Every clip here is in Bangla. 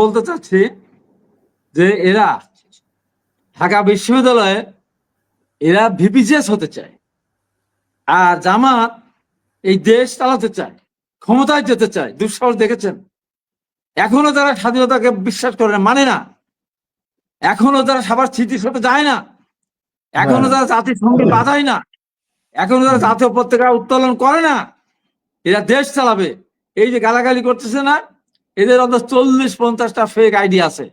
বলতে চাচ্ছি যে এরা ঢাকা বিশ্ববিদ্যালয়ে এরা ভিপিজিএস হতে চায়। আর জামাত এই দেশ চালাতে চায় ক্ষমতায় যেতে চায় দুঃসাহস দেখেছেন? এখনও তারা স্বাধীনতাকে বিশ্বাস করে না মানে না। এখনও তারা সবার স্মৃতির সাথে যায় না। এখনও তারা জাতির সঙ্গে বাধায় না। এখনও তারা জাতীয় পতাকা উত্তোলন করে না এরা দেশ চালাবে। এই যে গালাগালি করতেছে না এদের অন্তত চল্লিশ পঞ্চাশটা ফেক আইডি আছে।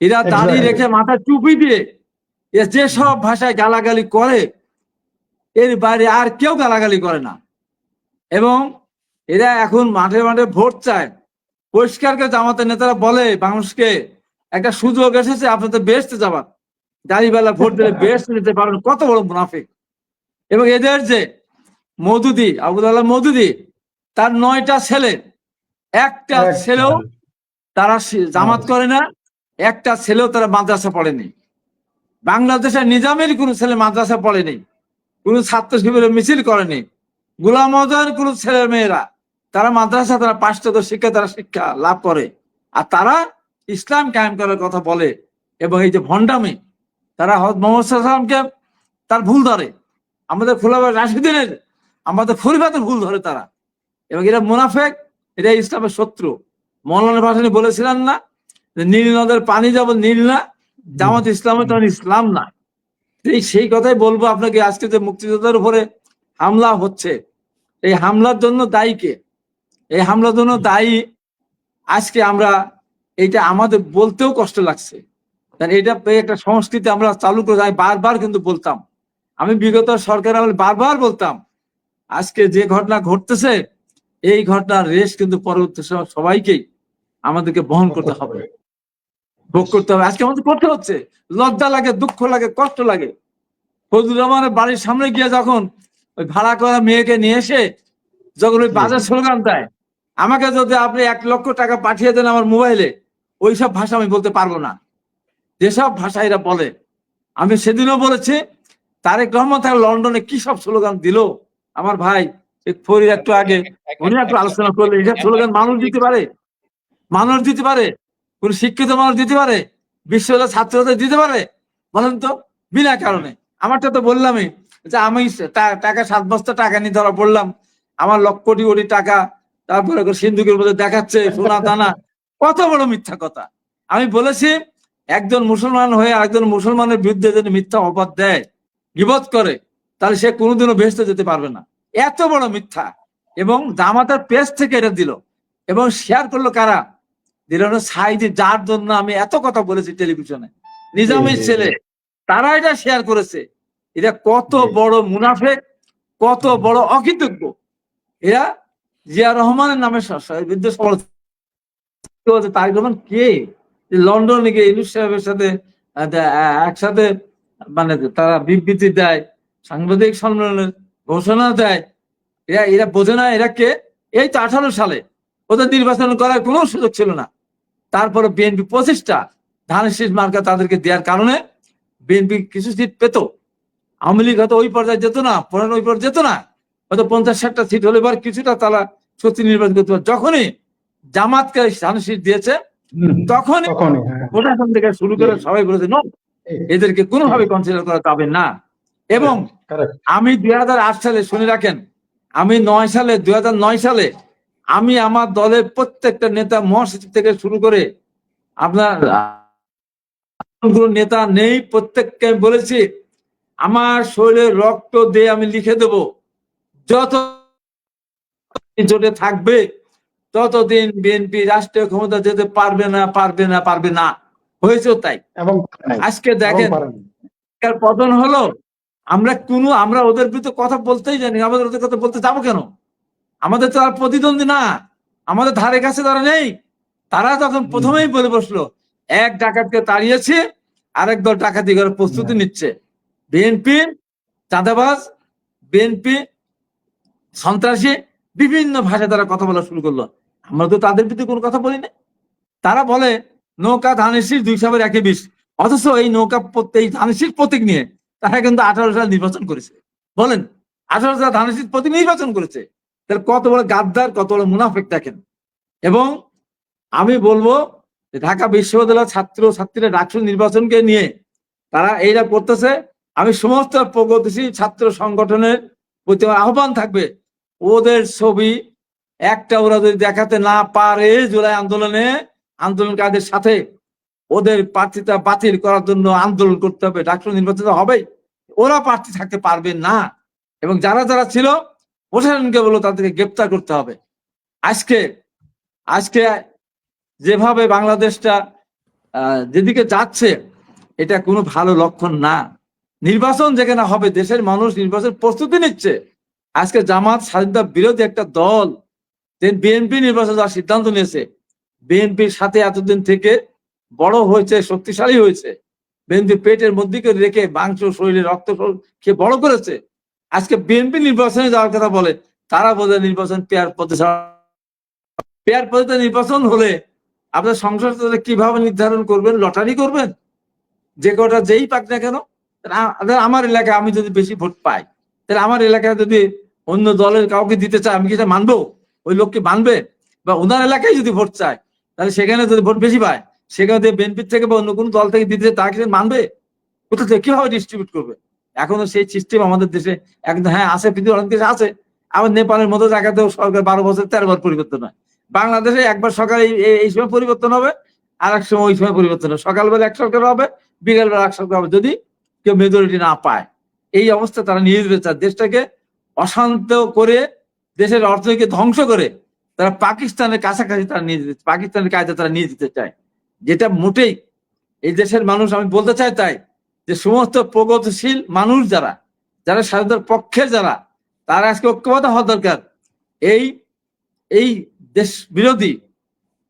এরা দাড়ি রেখে মাথা টুপি দিয়ে যে সব ভাষায় গালাগালি করে এর বাইরে আর কেউ গালাগালি করে না। এবং এরা এখন মাঠে মাঠে ভোট চায়। পরিষ্কার করে জামাতের নেতারা বলে মানুষকে একটা সুযোগ এসেছে আপনাদের বেসতে যাবার দাঁড়িবেলা ভোট দিলে বেসতে নিতে পারেন কত বড় মুনাফিক। এবং এদের যে মধুদি আবুদাল্লাহ মধুদি তার নয়টা ছেলে একটা ছেলেও তারা জামাত করে না একটা ছেলেও তারা মাদ্রাসা পড়েনি। বাংলাদেশের নিজামের কোনো ছেলে মাদ্রাসা পড়েনি কোনো ছাত্র শিবিরের মিছিল করেনি। গুলাম আজমের কোনো ছেলে মেয়েরা তারা মাদ্রাসা তারা পাঁচটা শিক্ষা তারা শিক্ষা লাভ করে। আর তারা ইসলাম কায়েম করার কথা বলে এবং এই যে ভণ্ডামি তারা হজরত মোহাম্মদ সাল্লামকে তার ভুল ধরে। আমাদের খোলাবার রাশিদিনের আমাদের পরিবারের ভুল ধরে তারা। এবং এটা মুনাফেক এটা ইসলামের শত্রু। মৌলানা ভাসানি বলেছিলেন না যে নীল নদের পানি যেমন নীল না জামাত ইসলামে তখন ইসলাম না। এই সেই কথাই বলব আপনাকে আজকে যে মুক্তিযোদ্ধার উপরে হামলা হচ্ছে। এই হামলার জন্য দায়ী কে? এই হামলার জন্য দায়ী আজকে আমরা এইটা আমাদের বলতেও কষ্ট লাগছে। কারণ এটা একটা সংস্কৃতি আমরা চালু করে আমি বারবার কিন্তু বলতাম। আমি বিগত সরকার বারবার বলতাম আজকে যে ঘটনা ঘটতেছে এই ঘটনার রেশ কিন্তু পরবর্তী সময় সবাইকেই আমাদেরকে বহন করতে হবে। ভোগ করতে হবে। আজকে আমাদের করতে হচ্ছে। লজ্জা লাগে, দুঃখ লাগে, কষ্ট লাগে। ফজলুর রহমানের বাড়ির সামনে গিয়ে যখন ওই ভাড়া করা মেয়েকে নিয়ে এসে যখন ওই বাজার স্লোগান দেয়, আমাকে যদি আপনি এক লক্ষ টাকা পাঠিয়ে দেন আমার মোবাইলে ওইসব ভাষা আমি বলতে পারব না। যেসব ভাষা এরা বলে, আমি সেদিনও বলেছি, তারেক রহমান তার লন্ডনে কি সব স্লোগান দিল? আমার ভাই ফরির একটু আগে উনি একটু আলোচনা স্লোগান মানুষ দিতে পারে মানুষ দিতে পারে কোন শিক্ষিত মানুষ দিতে পারে বিশ্ববিদ্যালয়ের ছাত্রদের দিতে পারে বলেন তো বিনা কারণে। আমারটা তো বললামই যে আমি টাকা সাত বস্তা টাকা নিয়ে ধরা পড়লাম আমার লক্ষ কোটি কোটি টাকা তারপরে সিন্ধুকের মধ্যে দেখাচ্ছে সোনা দানা কত বড় মিথ্যা কথা। আমি বলেছি একজন মুসলমান হয়ে একজন মুসলমানের বিরুদ্ধে যদি মিথ্যা অপবাদ দেয় বিপদ করে তাহলে সে কোনোদিনও ভেস্তে যেতে পারবে না। এত বড় মিথ্যা। এবং জামাতের পেজ থেকে এটা দিল। এবং শেয়ার করল কারা? দিল সাইদি যার জন্য আমি এত কথা বলেছি টেলিভিশনে নিজামের ছেলে তারা এটা শেয়ার করেছে। এটা কত বড় মুনাফেক কত বড় অকৃতজ্ঞ। এরা জিয়া রহমানের নামে করছে। তারেক রহমান কে? লন্ডনে গিয়ে ইউনুস সাহেবের সাথে একসাথে মানে তারা বিবৃতি দেয় সাংবাদিক সম্মেলনের। ঘোষণা দেয়। এরা এরা বোঝে না এরা কে। এই তো আঠারো সালে ওদের নির্বাচন করার কোনো সুযোগ ছিল না। তারপরে বিএনপি পঁচিশটা ধানের শীষ মার্কা তাদেরকে দেওয়ার কারণে বিএনপি কিছু সিট পেত। আওয়ামী লীগ হয়তো ওই পর্যায়ে যেত না পড়ানো ওই পর্যায়ে যেত না। হয়তো পঞ্চাশ ষাটটা সিট হলে এবার কিছুটা তারা সত্যি নির্বাচন করতে পারে। যখনই জামাতকে ধানের শীষ দিয়েছে তখনই তখনই হ্যাঁ। প্রশাসন থেকে শুরু করে সবাই বলেছে "No, এদেরকে কোনোভাবে কনসিডার করা যাবে না। এবং আমি দুই হাজার আট সালে শুনে রাখেন আমি নয় সালে দুই নয় সালে আমি আমার দলের প্রত্যেকটা নেতা মহাসচিব থেকে শুরু করে আপনার নেতা নেই প্রত্যেককে আমি বলেছি আমার শরীরে রক্ত দিয়ে আমি লিখে দেব যত জোটে থাকবে ততদিন বিএনপি রাষ্ট্রীয় ক্ষমতা যেতে পারবে না পারবে না পারবে না। হয়েছে তাই। এবং আজকে দেখেন পতন হলো আমরা কোনো আমরা ওদের বিরুদ্ধে কথা বলতেই জানি আমাদের ওদের কথা বলতে যাব কেন? আমাদের তো আর প্রতিদ্বন্দ্বী না। আমাদের ধারে কাছে তারা নেই। তারা তখন প্রথমেই বলে বসল এক ডাকাতকে তাড়িয়েছে আরেক দল ডাকাতি করার প্রস্তুতি নিচ্ছে। বিএনপি চাঁদাবাজ বিএনপি সন্ত্রাসী বিভিন্ন ভাষায় তারা কথা বলা শুরু করল। আমরা তো তাদের বিরুদ্ধে কোনো কথা বলি না তারা বলে নৌকা ধানের শীষ দুই সাবের একে বিশ অথচ এই নৌকা প্রত্যেক এই ধানের শীষ প্রতীক নিয়ে তারা কিন্তু আঠারো সাল নির্বাচন করেছে। বলেন, আঠারো সাল ধানের শীষ প্রতীক নির্বাচন করেছে। তাহলে কত বড় গাদ্দার, কত বড় মুনাফেক দেখেন। এবং আমি বলব যে ঢাকা বিশ্ববিদ্যালয়ের ছাত্র ছাত্রীরা ডাকসু নির্বাচনকে নিয়ে তারা এইটা করতেছে। আমি সমস্ত প্রগতিশীল ছাত্র সংগঠনের প্রতি আহ্বান থাকবে, ওদের ছবি একটা ওরা যদি দেখাতে না পারে জুলাই আন্দোলনে, আন্দোলনকারীদের সাথে ওদের প্রার্থীটা বাতিল করার জন্য আন্দোলন করতে হবে ডাক্তার নির্বাচিত হবেই ওরা প্রার্থী থাকতে পারবে না। এবং যারা যারা ছিল, প্রশাসনকে বলো তাদেরকে গ্রেপ্তার করতে হবে। আজকে আজকে যেভাবে বাংলাদেশটা যেদিকে যাচ্ছে, এটা কোনো ভালো লক্ষণ না। নির্বাচন যেখানে হবে, দেশের মানুষ নির্বাচন প্রস্তুতি নিচ্ছে। আজকে জামাত স্বাধীনতা বিরোধী একটা দল বিএনপি নির্বাচন যাওয়ার সিদ্ধান্ত নিয়েছে। বিএনপির সাথে এতদিন থেকে বড় হয়েছে, শক্তিশালী হয়েছে। বিএনপি পেটের মধ্যে রেখে মাংস শরীরে রক্ত খেয়ে বড় করেছে। আজকে বিএনপি নির্বাচনে যাওয়ার কথা বলে, তারা বোধ নির্বাচন পেয়ার পদ্ধতি পেয়ার পদ্ধতি নির্বাচন হলে আপনার সংসদ কীভাবে নির্ধারণ করবেন, লটারি করবেন? যে কটা যেই পাক না কেন আমার এলাকায় আমি যদি বেশি ভোট পাই, তাহলে আমার এলাকায় যদি অন্য দলের কাউকে দিতে চায়, আমি কি মানবো? ওই লোককে মানবে? বা ওনার এলাকায় যদি ভোট চায়, তাহলে সেখানে যদি ভোট বেশি পায় সেখানে বিএনপির থেকে বা অন্য কোনো দল থেকে দিতে তাকে সে মানবে? কোথা থেকে? কীভাবে ডিস্ট্রিবিউট করবে? এখনও সেই সিস্টেম আমাদের দেশে একদম হ্যাঁ আছে, পৃথিবীর অনেক দেশে আছে। আবার নেপালের মতো জায়গাতেও সরকার বারো বছর তেরো বার পরিবর্তন হয়। বাংলাদেশে একবার সকালে এই- সময় পরিবর্তন হবে, আর এক সময় ওই সময় পরিবর্তন হবে। সকালবেলা এক সরকার হবে, বিকালবেলা এক সরকার হবে, যদি কেউ মেজরিটি না পায়। এই অবস্থা তারা নিয়ে যেতে চায়। দেশটাকে অশান্ত করে, দেশের অর্থনীতিকে ধ্বংস করে তারা পাকিস্তানের কাছাকাছি তারা নিয়ে যেতে পাকিস্তানের কাজে তারা নিয়ে যেতে চায়। যেটা মোটেই এই দেশের মানুষ, আমি বলতে চাই তাই, যে সমস্ত প্রগতিশীল মানুষ যারা যারা স্বাধীনতার পক্ষে যারা, তারা আজকে ঐক্যবদ্ধ হওয়া দরকার। এই এই দেশ বিরোধী,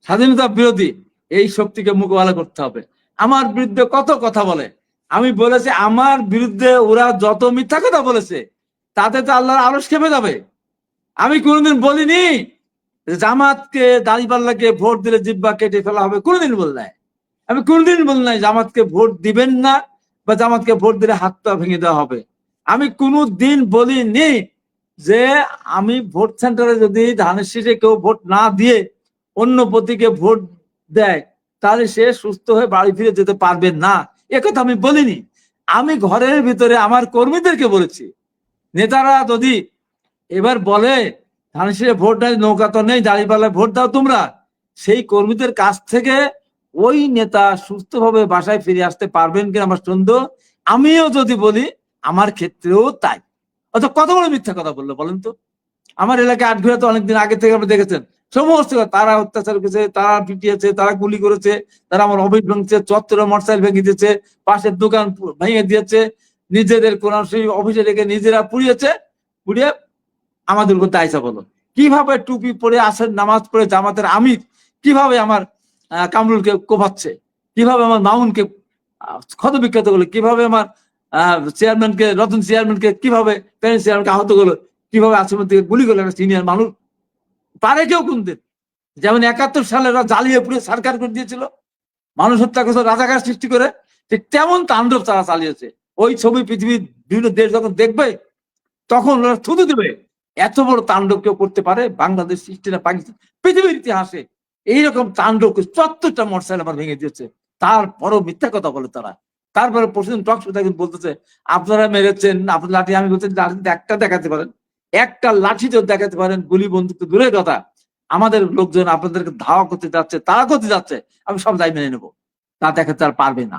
স্বাধীনতা বিরোধী, এই শক্তিকে মোকাবেলা করতে হবে। আমার বিরুদ্ধে কত কথা বলে? আমি বলেছি, আমার বিরুদ্ধে ওরা যত মিথ্যা কথা বলেছে, তাতে তো আল্লাহর আরস খেপে যাবে। আমি কোনোদিন বলিনি জামাতকে দাঁড়িপাল্লাকে ভোট দিলে জিব্বা কেটে ফেলা হবে, কোনোদিন বল নাই। আমি কোনোদিন বল নাই, জামাতকে ভোট দিবেন না বা জামাতকে ভোট দিলে হাত পা ভেঙে দেওয়া হবে। আমি কোনো দিন বলিনি যে আমি ভোট সেন্টারে যদি ধানের শীষে কেউ ভোট না দিয়ে অন্য প্রতীকে ভোট দেয়, তাহলে সে সুস্থ হয়ে বাড়ি ফিরে যেতে পারবে না। একথা আমি বলিনি। আমি ঘরের ভিতরে আমার কর্মীদেরকে বলেছি। নেতারা যদি এবার বলে ধানের শীষে ভোট দেয়, নৌকা তো নেই, দাঁড়িপাল্লায় ভোট দাও তোমরা। সেই কর্মীদের কাছ থেকে ওই নেতা সুস্থভাবে বাসায় ফিরে আসতে পারবেন কিনা আমার সন্দেহ? আমিও যদি বলি, আমার ক্ষেত্রেও তাই। অর্থাৎ কত বড় মিথ্যা কথা বলল বলেন তো? আমার এলাকায় আটঘুরা তো অনেকদিন আগে থেকে আপনি দেখেছেন। সমস্ত তারা অত্যাচার করেছে, তারা পিটিয়েছে, তারা গুলি করেছে, তারা আমার অফিস ভেঙেছে, চত্বরে মোটরসাইকেল ভেঙে দিয়েছে, পাশের দোকান ভেঙে দিয়েছে, নিজেদের কোন সেই অফিসে রেখে নিজেরা পুড়িয়েছে, পুড়িয়ে আমাদের উপর দায়সা বলো। কীভাবে টুপি পরে আসেন নামাজ পড়ে জামাতের আমির কীভাবে আমার কামরুলকে কোপাচ্ছে কীভাবে আমার মামুনকে আহ, ক্ষতবিক্ষত করল কীভাবে আমার চেয়ারম্যানকে রতন চেয়ারম্যানকে কীভাবে প্যারেন্ট চেয়ারম্যানকে আহত করল কীভাবে থেকে গুলি করল সিনিয়র মানুষ পারে কেউ কোনদিন যেমন একাত্তর সালে জ্বালিয়ে পুড়ে সরকার করে দিয়েছিল মানুষ হত্যা করছে রাজাকার সৃষ্টি করে ঠিক তেমন তাণ্ডব তারা চালিয়েছে। ওই ছবি পৃথিবীর বিভিন্ন দেশ যখন দেখবে তখন ওরা থুতু দেবে। এত বড় তাণ্ডব কেউ করতে পারে? বাংলাদেশ সৃষ্টি না পাকিস্তান। পৃথিবীর ইতিহাসে এইরকম তাণ্ডব চত্বরটা মোটরসাইকেল আমার ভেঙে দিয়েছে। তারপরও মিথ্যা কথা বলে তারা। তারপরে পরশুদিন টক শুধু একদিন বলতেছে, আপনারা মেরেছেন আপনার লাঠি আমি বলছি, লাঠি একটা দেখাতে পারেন, একটা লাঠি যদি দেখাতে পারেন, গুলি তো দূরের কথা। আমাদের লোকজন আপনাদেরকে ধাওয়া করতে যাচ্ছে, তারা করতে যাচ্ছে, আমি সব দায় মেনে নেব। তা দেখাতে আর পারবে না।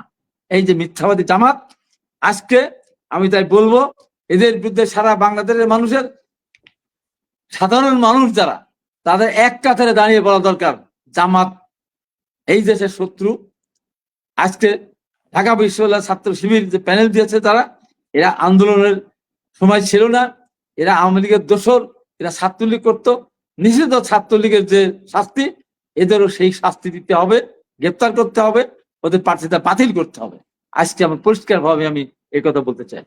এই যে মিথ্যাবাদী জামাত, আজকে আমি তাই বলব, এদের বিরুদ্ধে সারা বাংলাদেশের মানুষের সাধারণ মানুষ যারা, তাদের এক কাতারে দাঁড়িয়ে পড়া দরকার, জামাত, এই দেশের শত্রু। আজকে ঢাকা বিশ্ববিদ্যালয় ছাত্র শিবির যে প্যানেল দিয়েছে তারা, এরা আন্দোলনের সময় ছিল না, এরা আওয়ামী লীগের দোসর এরা ছাত্রলীগ করতো। নিষিদ্ধ ছাত্রলীগের যে শাস্তি, এদেরও সেই শাস্তি দিতে হবে, গ্রেপ্তার করতে হবে, ওদের প্রার্থিতা বাতিল করতে হবে। আজকে আমার পরিষ্কার ভাবে আমি এই কথা বলতে চাই।